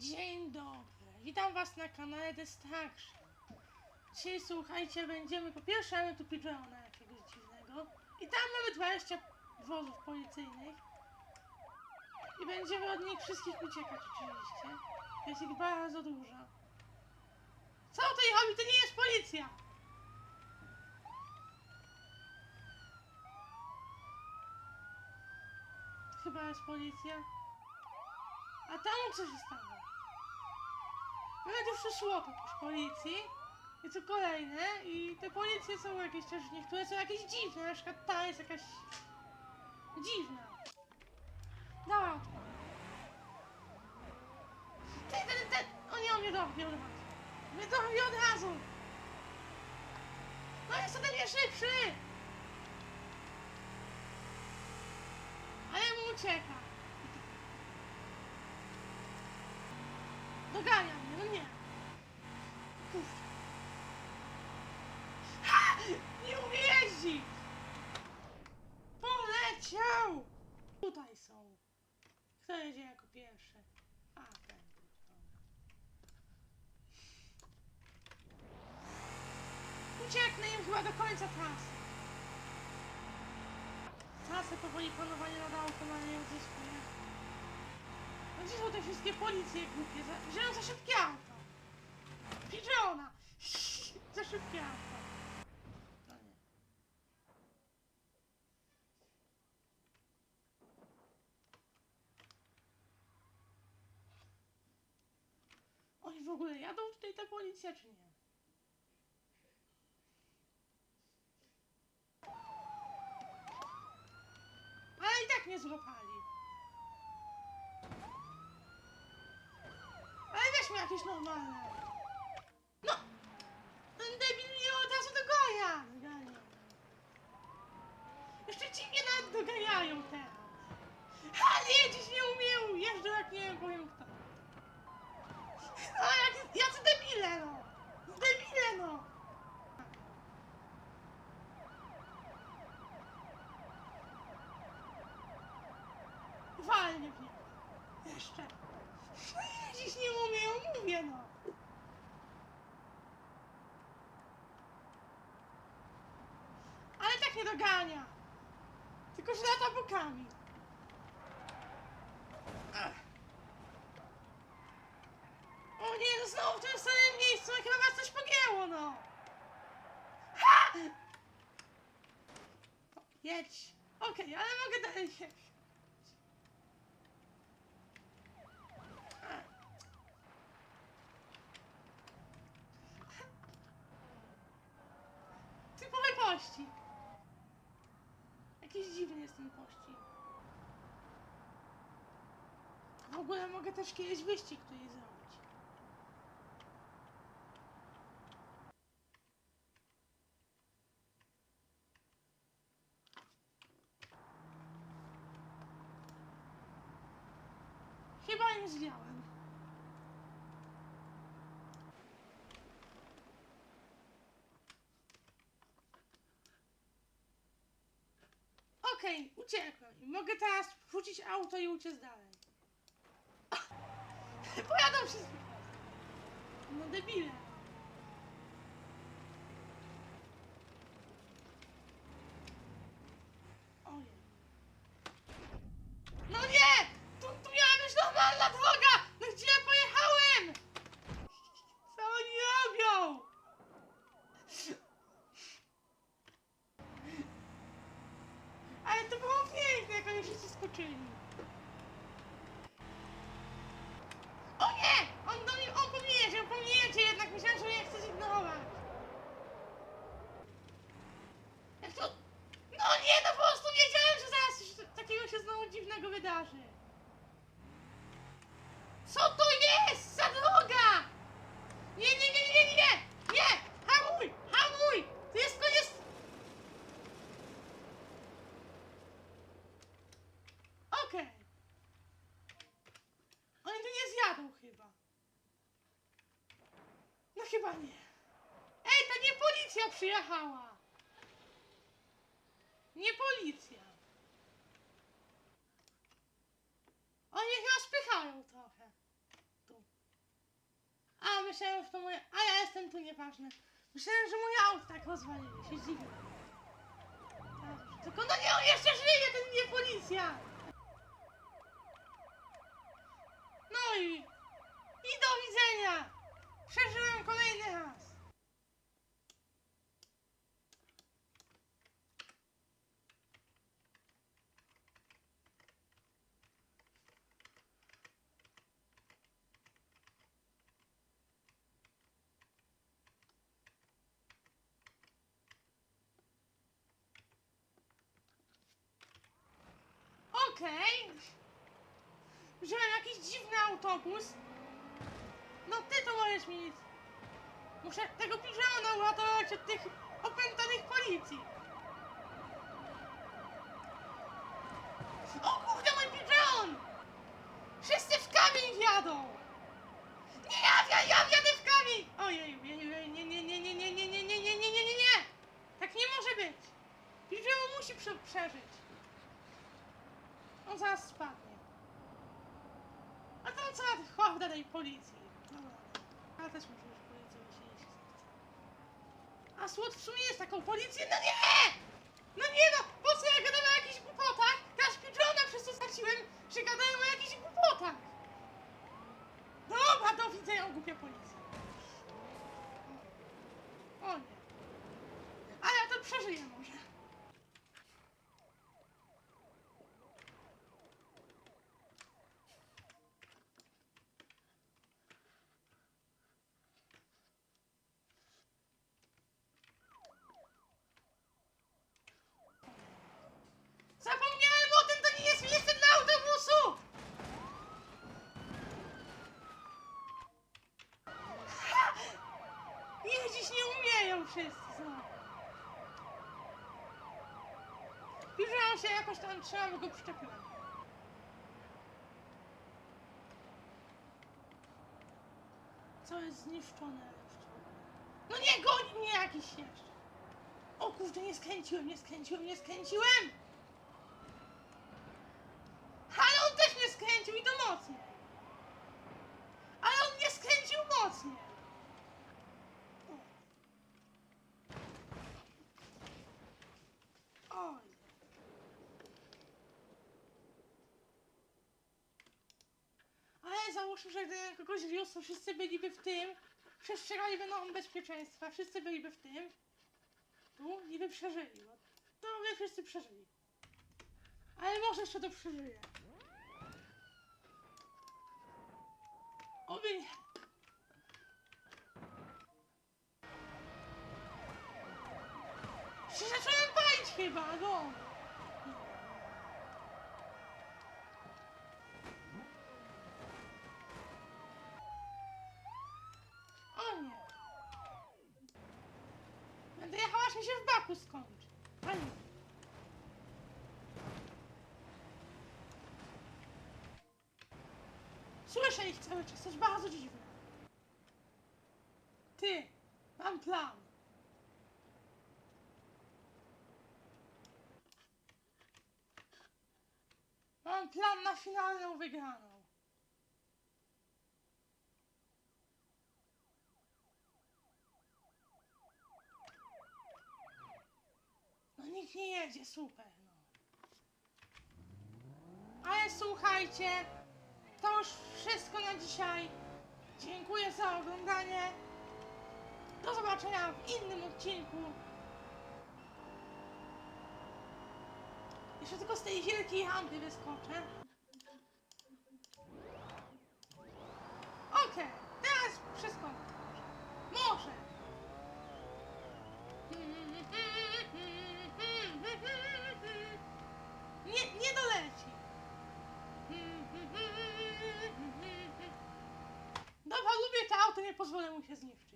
Dzień dobry, witam was na kanale Destruction. Dzisiaj słuchajcie, będziemy po pierwsze mamy tu Pigeona jakiegoś dziwnego i tam mamy 20 wozów policyjnych i będziemy od nich wszystkich uciekać oczywiście. Jest ich bardzo dużo. Co tutaj robi? To nie jest policja! Chyba jest policja. A tam co się stało? Już przyszło oprócz policji. I co kolejne. I te policje są jakieś też, niektóre są jakieś dziwne. Na przykład ta jest jakaś dziwna. Dała odpal. Ty, ty, ty, o nie, on mnie dorwie od razu. Mnie dorwie od razu. No jest ode mnie szybszy. Ale mu ucieka. Dogania mnie, no nie. Kurczę. Ha! Nie umie jeździć! Poleciał! Tutaj są. Kto jedzie jako pierwszy? A, ten. Ucieknę im chyba do końca trasy. Trasę powoli panowanie nad autem, ale nie uzyskuje. No gdzie są te wszystkie policje głupie? Za, wziąłem za szybkie auto. Pigeona! za szybkie auto. To nie. Oni w ogóle jadą tutaj ta policja, czy nie? Ale i tak mnie złapali. Ale weźmy jakieś normalne. No! Ten debil mnie od razu dogania! Dogania. Jeszcze ci mnie nawet doganiają teraz. Ale jeździć nie umieją! Jeżdżą jak nie wiem, powiem kto. No jak, jacy debile no! Debile no! Niego. Jeszcze. No jeździć nie umieją, mówię no. Ale tak nie dogania. Tylko że lata bokami. O nie, no znowu w tym samym miejscu, no chyba was coś pogięło, no. Ha! Jedź. Okej, ale mogę dalej jechać. A. Pościg. Jakiś dziwny jest ten pościg. W ogóle mogę też kiedyś wyścig tutaj zrobić. Chyba im zwiałem. Okej, uciekłem. I mogę teraz wrzucić auto i uciec dalej. Pojadą wszyscy. No debile. Ojej. No nie! Tu, tu miała być normalna droga! No gdzie ja pojechałem? Co oni robią? Ale to było piękne, jak oni wszyscy skoczyli. O nie! On do mnie, on po mnie jedzie, on po mnie jedzie jednak. Myślałem, że mnie chce zignorować. Jak to... No nie, no po prostu wiedziałem, że zaraz coś takiego się znowu dziwnego wydarzy. Co to jest za droga? Nie, nie, nie, nie, nie, nie! Nie! Hamuj! Hamuj! To jest koniec... Okej. Oni tu nie zjadą chyba. No chyba nie. Ej, to nie policja przyjechała. Nie policja. Oni chyba spychają trochę. Tu. myślałem, że to moje... A ja jestem tu nieważny. Myślałem, że moje auto tak rozwalili. Się. Tak, Tylko no nie, on jeszcze żyje, ten nie policja! No i... I do widzenia! Przeżyłem kolejny raz. Okej. Wziąłem jakiś dziwny autobus. No ty to możesz mieć. Muszę tego piżona uratować od tych opętanych policji. O kurde, mój piżon! Wszyscy w kamień wjadą! Nie, ja, ja, ja wjadę w kamień! Ojej, ojej, nie, nie, nie, nie, nie, nie, nie, nie, nie, nie, nie, nie, nie! Tak nie może być! Piżon musi prze przeżyć. On zaraz spadnie. A to co chłop tej policji? Ja też muszę już policją jeść. A słod w sumie jest taką policją? No nie! No nie no! Po co ja gadam o jakichś głupotach? Teraz Pidżona przez to straciłem, że gadałem o jakichś głupotach. Dobra, do widzenia, głupia policja. O nie. A ja to przeżyję może. Zapomniałem o tym, to nie jest miejsce dla autobusu! Ha! Jeździć nie umieją wszyscy. znowu. Bierzemy się jakoś tam, trzymamy go przyczepiłem. Co jest zniszczone jeszcze? No nie, goni mnie jakiś jeszcze. O kurde, nie skręciłem, nie skręciłem, nie skręciłem! Ale on też nie skręcił i to mocniej. Ale on nie skręcił mocniej. Oj. Ale załóżmy, że kogoś wiózł, wszyscy byliby w tym, przestrzegali norm bezpieczeństwa, wszyscy byliby w tym, tu i by przeżyli. bo To by wszyscy przeżyli. Ale może jeszcze to przeżyje. Oby nie. Się Zacząłem palić chyba, no. O nie. Będę jechała, aż mi się w baku skończy. A nie. Słyszę ich cały czas, jest bardzo dziwne. Ty, mam plan. Mam plan na finalną wygraną. No nikt nie jedzie, super, no. Ale słuchajcie, to już wszystko na dzisiaj. Dziękuję za oglądanie. Do zobaczenia w innym odcinku. Jeszcze tylko z tej wielkiej rampy wyskoczę. Doesn't he?